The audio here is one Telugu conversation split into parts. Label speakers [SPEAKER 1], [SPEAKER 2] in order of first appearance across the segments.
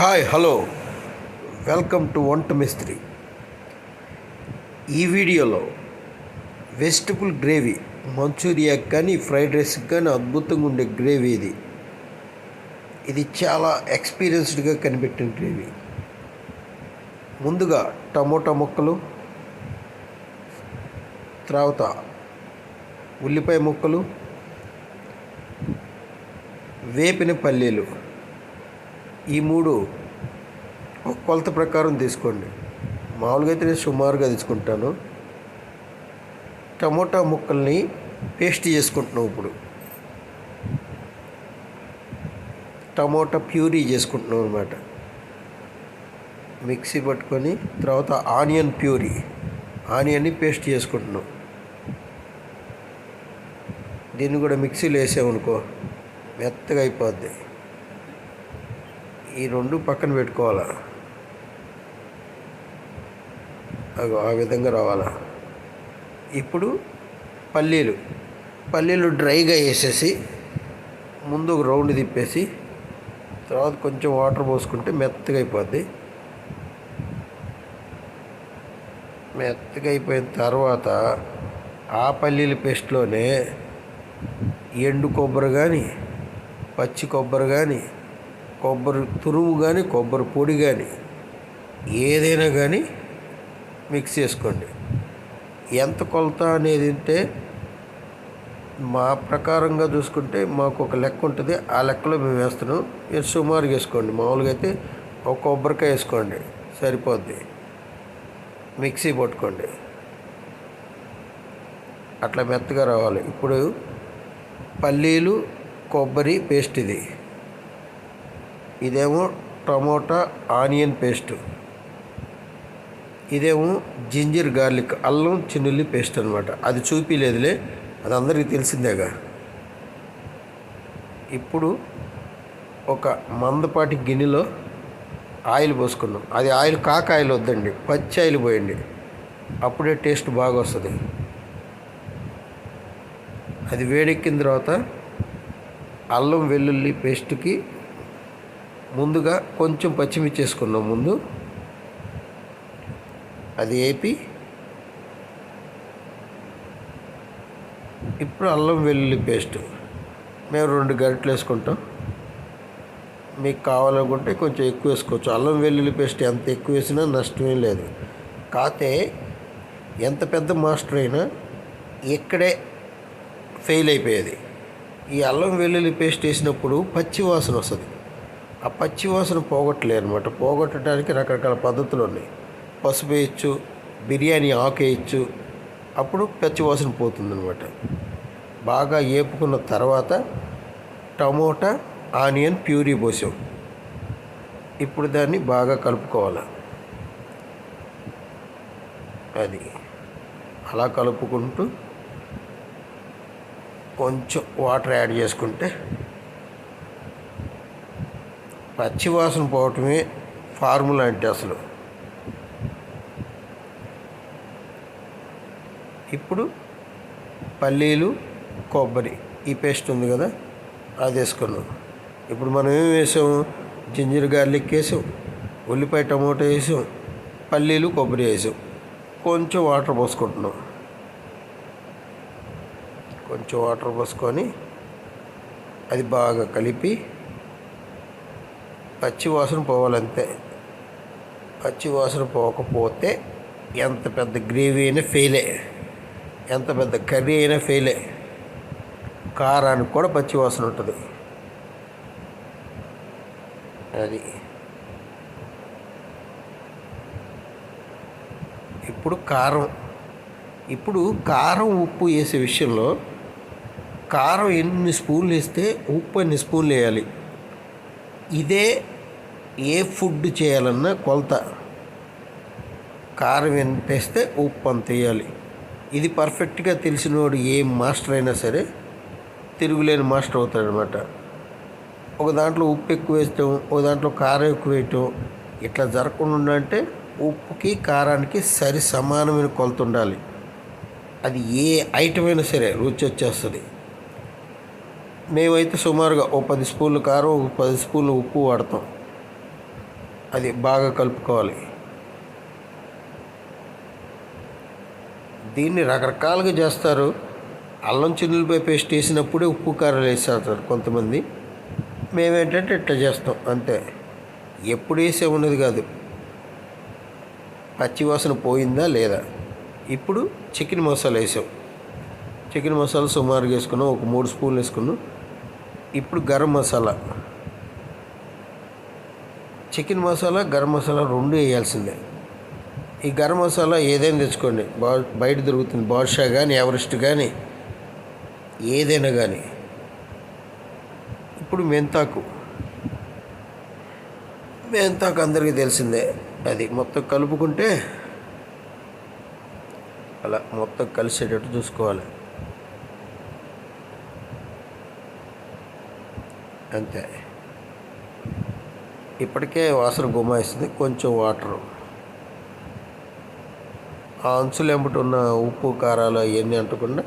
[SPEAKER 1] Hi hello. వెల్కమ్ టు వంట మిస్త్రి. ఈ వీడియోలో వెజిటబుల్ గ్రేవీ మంచూరియా కానీ ఫ్రైడ్ రైస్ కానీ అద్భుతంగా ఉండే గ్రేవీ ఇది. ఇది చాలా ఎక్స్పీరియన్స్డ్గా కనిపెట్టిన గ్రేవీ. ముందుగా టమోటా ముక్కలు తర్వాత ఉల్లిపాయ ముక్కలు వేపిన పల్లీలు ఈ మూడు ఒక కొలత ప్రకారం తీసుకోండి. మామూలుగా అయితే నేను సుమారుగా తీసుకుంటాను. టమోటా ముక్కల్ని పేస్ట్ చేసుకుంటున్నాం ఇప్పుడు. టమోటా ప్యూరీ చేసుకుంటున్నాం అనమాట మిక్సీ పట్టుకొని తర్వాత ఆనియన్ ప్యూరీ ఆనియన్ని పేస్ట్ చేసుకుంటున్నాం. దీన్ని కూడా మిక్సీలో వేసామనుకో మెత్తగా అయిపోద్ది. ఈ రెండు పక్కన పెట్టుకోవాలా? ఆ విధంగా రావాలా? ఇప్పుడు పల్లీలు. పల్లీలు డ్రైగా వేసేసి ముందు ఒక రౌండ్ తిప్పేసి తర్వాత కొంచెం వాటర్ పోసుకుంటే మెత్తగా అయిపోద్ది. మెత్తగా అయిపోయిన తర్వాత ఆ పల్లీల పేస్ట్లోనే ఎండు కొబ్బరి కానీ పచ్చి కొబ్బరి కానీ కొబ్బరి తురుము కానీ కొబ్బరి పొడి కానీ ఏదైనా కానీ మిక్స్ చేసుకోండి. ఎంత కొలత అనేది అంటే మా ప్రకారంగా చూసుకుంటే మాకు ఒక లెక్క ఉంటుంది. ఆ లెక్కలో మేము వేస్తున్నాం. మీరు సుమారుగా వేసుకోండి. మామూలుగా అయితే ఒక కొబ్బరికాయ వేసుకోండి. సరిపోద్ది. మిక్సీ పట్టుకోండి. అట్లా మెత్తగా రావాలి. ఇప్పుడు పల్లీలు కొబ్బరి పేస్ట్ ఇది. ఇదేమో టమోటా ఆనియన్ పేస్ట్. ఇదేమో జింజర్ గార్లిక్ అల్లం చిన్నుల్లి పేస్ట్ అనమాట అది చూపిలేదులే అది అందరికీ తెలిసిందేగా. ఇప్పుడు ఒక మందపాటి గిన్నెలో ఆయిల్ పోసుకున్నాం. అది ఆయిల్ కాక ఆయిల్ వద్దండి పచ్చి ఆయిల్ పోయండి. అప్పుడే టేస్ట్ బాగా వస్తుంది అది వేడెక్కిన తర్వాత అల్లం వెల్లుల్లి పేస్ట్కి ముందుగా కొంచెం పచ్చిమిర్చి వేసుకున్నాం ముందు. అది వేపి ఇప్పుడు అల్లం వెల్లుల్లి పేస్ట్. మేము రెండు గరిటెలు వేసుకుంటాం. మీకు కావాలనుకుంటే కొంచెం ఎక్కువ వేసుకోవచ్చు. అల్లం వెల్లుల్లి పేస్ట్ ఎంత ఎక్కువ వేసినా నష్టమే లేదు. కాకపోతే ఎంత పెద్ద మాస్టర్ అయినా ఇక్కడే ఫెయిల్ అయిపోయేది. ఈ అల్లం వెల్లుల్లి పేస్ట్ వేసినప్పుడు పచ్చి వాసన వస్తుంది. ఆ పచ్చి వాసన పోగొట్టలే అనమాట పోగొట్టడానికి రకరకాల పద్ధతులు ఉన్నాయి. పసుపు వేయచ్చు బిర్యానీ ఆకు వేయచ్చు అప్పుడు పచ్చి వాసన పోతుందనమాట బాగా ఏపుకున్న తర్వాత టమోటా ఆనియన్ ప్యూరీ పోసాం. ఇప్పుడు దాన్ని బాగా కలుపుకోవాలి. అది అలా కలుపుకుంటూ కొంచెం వాటర్ యాడ్ చేసుకుంటే పచ్చివాసన పోవటమే ఫార్ములా అంటే అసలు. ఇప్పుడు పల్లీలు కొబ్బరి ఈ పేస్ట్ ఉంది కదా అది వేసుకున్నాం. ఇప్పుడు మనం ఏం వేసాము జింజర్ గార్లిక్ వేసాం ఉల్లిపాయ టమోటా వేసాం పల్లీలు కొబ్బరి వేసాం. కొంచెం వాటర్ పోసుకుంటున్నాం. కొంచెం వాటర్ పోసుకొని అది బాగా కలిపి పచ్చి వాసన పోవాలంతే. పచ్చి వాసన పోకపోతే ఎంత పెద్ద గ్రేవీ అయినా ఫెయిలే. ఎంత పెద్ద కర్రీ అయినా ఫెయిలే. కారానికి కూడా పచ్చి వాసన ఉంటుంది. అది. ఇప్పుడు కారం. ఇప్పుడు కారం ఉప్పు వేసే విషయంలో కారం ఎన్ని స్పూన్లు వేస్తే ఉప్పు ఎన్ని స్పూన్లు వేయాలి? ఇదే ఏ ఫుడ్ చేయాలన్నా కొలత. కారం ఎంత వేస్తే ఉప్పు అంత వేయాలి. ఇది పర్ఫెక్ట్గా తెలిసినోడు ఏ మాస్టర్ అయినా సరే తిరుగులేని మాస్టర్ అవుతాడనమాట ఒక దాంట్లో ఉప్పు ఎక్కువ వేస్తాం ఒక దాంట్లో కారం ఎక్కువ వేయటం ఇట్లా జరగకుండా అంటే ఉప్పుకి కారానికి సరి సమానమైన కొలత ఉండాలి. అది ఏ ఐటమ్ అయినా సరే రుచి వచ్చేస్తుంది. మేమైతే సుమారుగా ఓ పది స్పూన్లు కారం ఒక పది స్పూన్లు ఉప్పు వాడతాం. అది బాగా కలుపుకోవాలి. దీన్ని రకరకాలుగా చేస్తారు. అల్లం చిన్నులపై పేస్ట్ వేసినప్పుడే ఉప్పు కారాలు వేసేస్తారు కొంతమంది. మేమేంటంటే ఇట్లా చేస్తాం అంతే. ఎప్పుడు వేసే ఉన్నది కాదు. పచ్చివాసన పోయిందా లేదా? ఇప్పుడు చికెన్ మసాలా వేసాం. చికెన్ మసాలా సుమారుగా వేసుకున్నాం ఒక మూడు స్పూన్లు వేసుకున్నాం. ఇప్పుడు గరం మసాలా. చికెన్ మసాలా గరం మసాలా రెండు వేయాల్సిందే. ఈ గరం మసాలా ఏదైనా తెచ్చుకోండి. బా బయట దొరుకుతుంది. బాద్షా కానీ ఎవరెస్ట్ కానీ ఏదైనా కానీ ఇప్పుడు మెంతాకు. మెంతాకు అందరికీ తెలిసిందే. అది మొత్తం కలుపుకుంటే అలా మొత్తం కలిసేటట్టు చూసుకోవాలి. అంతే. ఇప్పటికే వాసన గుమాయిస్తుంది. కొంచెం వాటరు. ఆ అంచులు ఉన్న ఉప్పు కారాలు అవన్నీ అంటకుండా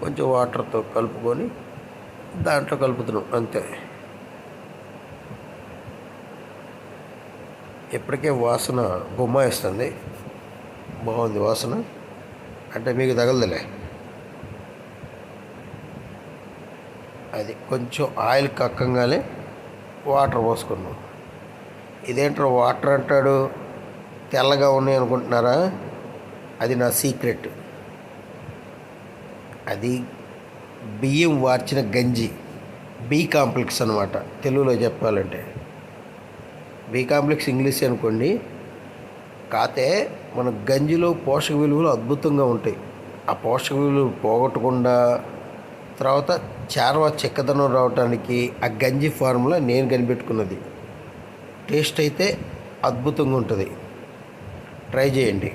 [SPEAKER 1] కొంచెం వాటర్తో కలుపుకొని దాంట్లో కలుపుతున్నాం. అంతే. ఇప్పటికే వాసన గుమ్మాయిస్తుంది బాగుంది వాసన. అంటే మీకు తగలదులే. అది కొంచెం ఆయిల్ కక్కంగానే వాటర్ పోసుకున్నాం. ఇదేంటో వాటర్ అంటాడు? తెల్లగా ఉన్నాయి అనుకుంటున్నారా? అది నా సీక్రెట్. అది బియ్యం వార్చిన గంజి. బి కాంప్లెక్స్ అనమాట తెలుగులో చెప్పాలంటే. బి కాంప్లెక్స్ ఇంగ్లీష్ అనుకోండి. కాతే మన గంజిలో పోషక విలువలు అద్భుతంగా ఉంటాయి. ఆ పోషక విలువలు పోగొట్టకుండా తర్వాత చార్వా చిక్కదనం రావడానికి ఆ గంజి ఫార్ములా నేను కనిపెట్టుకున్నది. టేస్ట్ అయితే అద్భుతంగా ఉంటుంది. ట్రై చేయండి.